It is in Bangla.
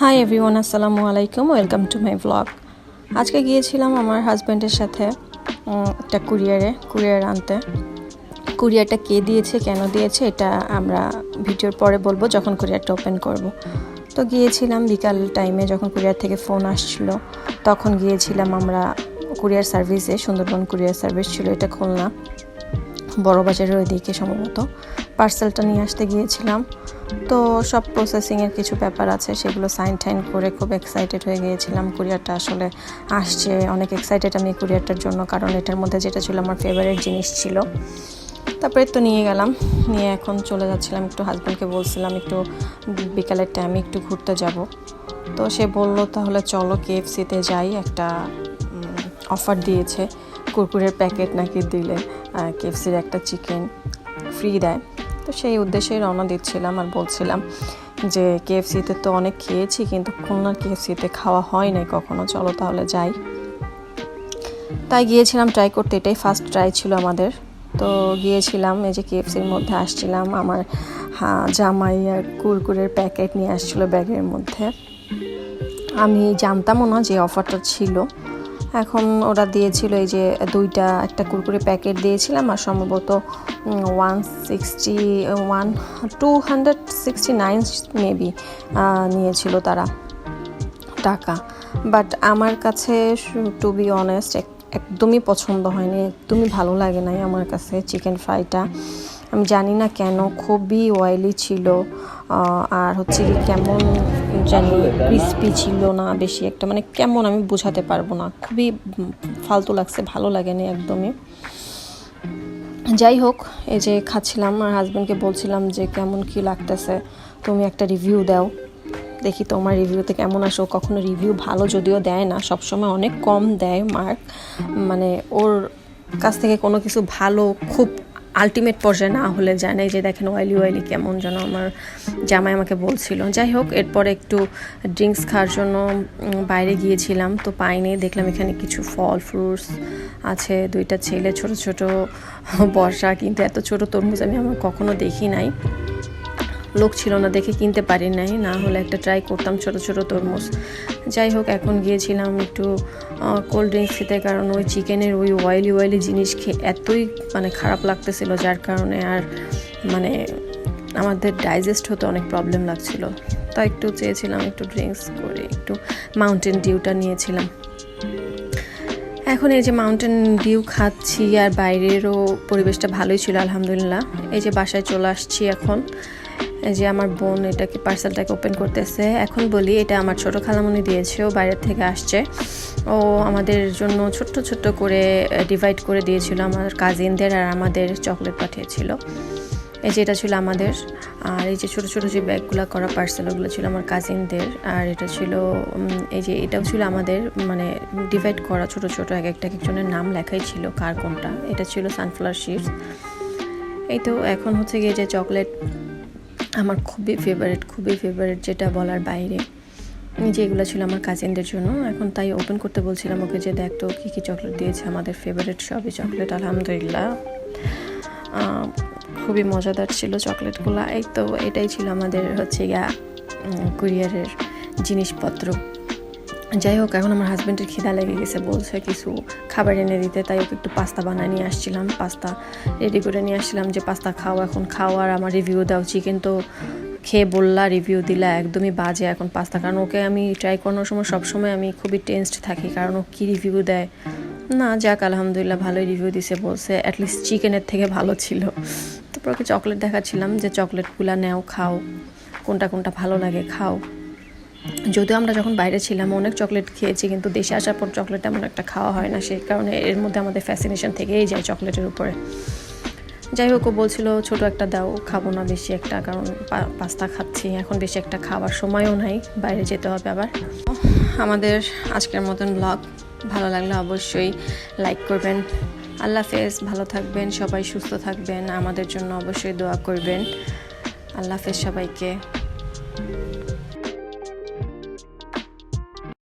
হাই এভরিওয়ান আসসালামু আলাইকুম ওয়েলকাম টু মাই ব্লগ আজকে গিয়েছিলাম আমার হাজব্যান্ডের সাথে একটা কুরিয়ারে কুরিয়ার আনতে। কুরিয়ারটা কে দিয়েছে, কেন দিয়েছে, এটা আমরা ভিডিওর পরে বলব যখন কুরিয়ারটা ওপেন করব। তো গিয়েছিলাম বিকাল টাইমে যখন কুরিয়ার থেকে ফোন আসছিল, তখন গিয়েছিলাম আমরা কুরিয়ার সার্ভিসে সুন্দরবন কুরিয়ার সার্ভিস ছিল, এটা খুলনা। বড় বাজারের ওইদিকে সম্ভবত। পার্সেলটা নিয়ে আসতে গিয়েছিলাম। তো সব প্রসেসিংয়ের কিছু ব্যাপার আছে, সেগুলো সাইন টাইন করে খুব এক্সাইটেড হয়ে গিয়েছিলাম। কুরিয়ারটা আসলে আসছে, অনেক এক্সাইটেড আমি কুরিয়ারটার জন্য, কারণ এটার মধ্যে যেটা ছিল আমার ফেভারিট জিনিস ছিল। তারপরে তো নিয়ে গেলাম, নিয়ে এখন চলে যাচ্ছিলাম, একটু হাজব্যান্ডকে বলছিলাম, একটু বিকালের টাইমে একটু ঘুরতে যাব। তো সে বলল, তাহলে চলো কেএফসিতে যাই, একটা অফার দিয়েছে, কুরকুরের প্যাকেট নাকি দিলে কেএফসির একটা চিকেন ফ্রি দেয়। তো সেই উদ্দেশ্যে রওনা দিচ্ছিলাম আর বলছিলাম যে কেএফসিতে তো অনেক খেয়েছি, কিন্তু খুলনার কেএফসিতে খাওয়া হয় নাই কখনো। চলো তাহলে যাই। তাই গিয়েছিলাম ট্রাই করতে, এটাই ফার্স্ট ট্রাই ছিল আমাদের। তো গিয়েছিলাম, এই যে কেএফসির মধ্যে আসছিলাম, আমার জামাই আর কুরকুরের প্যাকেট নিয়ে আসছিল ব্যাগের মধ্যে। আমি জানতামও না যে অফারটা ছিল। এখন ওরা দিয়েছিল এই যে দুইটা, একটা কুরকুরে প্যাকেট দিয়েছিলাম আর সম্ভবত one sixty one two hundred sixty nine maybe নিয়েছিল তারা টাকা। বাট আমার কাছে টু বি অনেস্ট একদমই পছন্দ হয়নি, একদমই ভালো লাগে নাই আমার কাছে চিকেন ফ্রাইটা আমি জানি না কেন, খুবই অয়েলি ছিল আর হচ্ছে কি কেমন জানি ক্রিস্পি ছিল না বেশি একটা মানে কেমন আমি বোঝাতে পারব না। খুবই ফালতু লাগছে, ভালো লাগেনি একদমই। যাই হোক, এই যে খাচ্ছিলাম, আর হাজব্যান্ডকে বলছিলাম যে কেমন কি লাগতেছে, তুমি একটা রিভিউ দাও। দেখি তোমার রিভিউতে কেমন আসো। কখনো রিভিউ ভালো যদিও দেয় না, সবসময় অনেক কম দেয় মার্ক মানে ওর কাছ থেকে কোনো কিছু ভালো, খুব আলটিমেট পর্যায়ে না হলে জানে যে দেখেন অয়েলি ওয়াইলি কেমন যেন আমার জামাই আমাকে বলছিল। যাই হোক এরপরে একটু ড্রিঙ্কস খাওয়ার জন্য বাইরে গিয়েছিলাম, তো পাইনি। দেখলাম এখানে কিছু ফল ফ্রুটস আছে, দুইটা ছেলে, ছোট ছোট বর্ষা, কিন্তু এত ছোট তরমুজ আমি আমার কখনো দেখি নাই। লোক ছিল না, দেখে কিনতে পারি নাই। না হলে একটা ট্রাই করতাম ছোট ছোট তরমুজ। যাই হোক, এখন গিয়েছিলাম একটু কোল্ড ড্রিঙ্কস খেতে, কারণ ওই চিকেনের ওই অয়েলি অয়েলি জিনিস খেয়ে এতই মানে খারাপ লাগতেছিল, যার কারণে আর মানে আমাদের ডাইজেস্ট হতে অনেক প্রবলেম লাগছিল। তাই একটু চেয়েছিলাম একটু ড্রিঙ্কস করে, একটু মাউন্টেন ডিউটা নিয়েছিলাম। এখন এই যে মাউন্টেন ডিউ খাচ্ছি, আর বাইরেরও পরিবেশটা ভালোই ছিল, আলহামদুলিল্লাহ। এই যে বাসায় চলে আসছি এখন। যে আমার বোন এটাকে পার্সেলটাকে ওপেন করতেছে। এখন বলি, এটা আমার ছোট খালামণি দিয়েছে, ও বাইরের থেকে আসছে। ও আমাদের জন্য ছোট্ট ছোট্ট করে ডিভাইড করে দিয়েছিল আমার কাজিনদের আর আমাদের চকলেট পাঠিয়েছিল। এই যে এটা ছিল আমাদের, আর এই যে ছোটো ছোটো যে ব্যাগগুলো করা পার্সেল ওগুলো ছিল আমার কাজিনদের আর এটা ছিল এই যে এটাও ছিল আমাদের মানে ডিভাইড করা ছোট ছোট, এক একটা একজনের নাম লেখাই ছিল কার কোনটা। এটা ছিল সানফ্লাওয়ার শিটস এই তো এখন হচ্ছে গিয়ে যে চকলেট আমার খুবই ফেভারিট খুবই ফেভারিট যেটা বলার বাইরে। যে এগুলো ছিল আমার কাজিনদের জন্য, এখন তাই ওপেন করতে বলছিলাম ওকে যে দেখ তো কী কী চকলেট দিয়েছে, আমাদের ফেভারিট সবই চকলেট আলহামদুলিল্লাহ। খুবই মজাদার ছিল চকলেটগুলো এই তো এটাই ছিল আমাদের হচ্ছে গিয়া কুরিয়ারের জিনিসপত্র। যাই হোক এখন আমার হাজব্যান্ডের খিদা লেগে গেছে, বলছে কিছু খাবার এনে দিতে, তাই ওকে একটু পাস্তা বানায় নিয়ে আসছিলাম। পাস্তা রেডি করে নিয়ে আসছিলাম যে, পাস্তা খাও, এখন খাও। আর আমার রিভিউ দাও চিকেন তো খেয়ে বললা রিভিউ দিলা, একদমই বাজে এখন পাস্তা। কারণ ওকে আমি ট্রাই করানোর সময় সবসময় আমি খুবই টেন্সড থাকি, কারণ ও কী রিভিউ দেয়? না, যাক, আলহামদুলিল্লাহ, ভালোই রিভিউ দিছে, বলছে অ্যাটলিস্ট চিকেনের থেকে ভালো ছিল। তারপর ওকে চকলেট দেখাচ্ছিলাম যে চকলেটগুলো নেও, খাও। কোনটা কোনটা ভালো লাগে, খাও। যদিও আমরা যখন বাইরে ছিলাম, অনেক চকলেট খেয়েছি, কিন্তু দেশে আসার পর চকলেট এমন একটা খাওয়া হয় না। সেই কারণে এর মধ্যে আমাদের ফ্যাসিনেশন থেকেই যায় চকলেটের উপরে। যাই হোক, ও বলছিল, ছোট একটা দাও, খাব না বেশি একটা, কারণ পাস্তা খাচ্ছি। এখন বেশি একটা খাওয়ার সময়ও নাই, বাইরে যেতে হবে আবার। আমাদের আজকের মতন ব্লগ ভালো লাগলে অবশ্যই লাইক করবেন। আল্লাহ হাফেজ, ভালো থাকবেন, সবাই সুস্থ থাকবেন। আমাদের জন্য অবশ্যই দোয়া করবেন। আল্লাহ হাফেজ সবাইকে।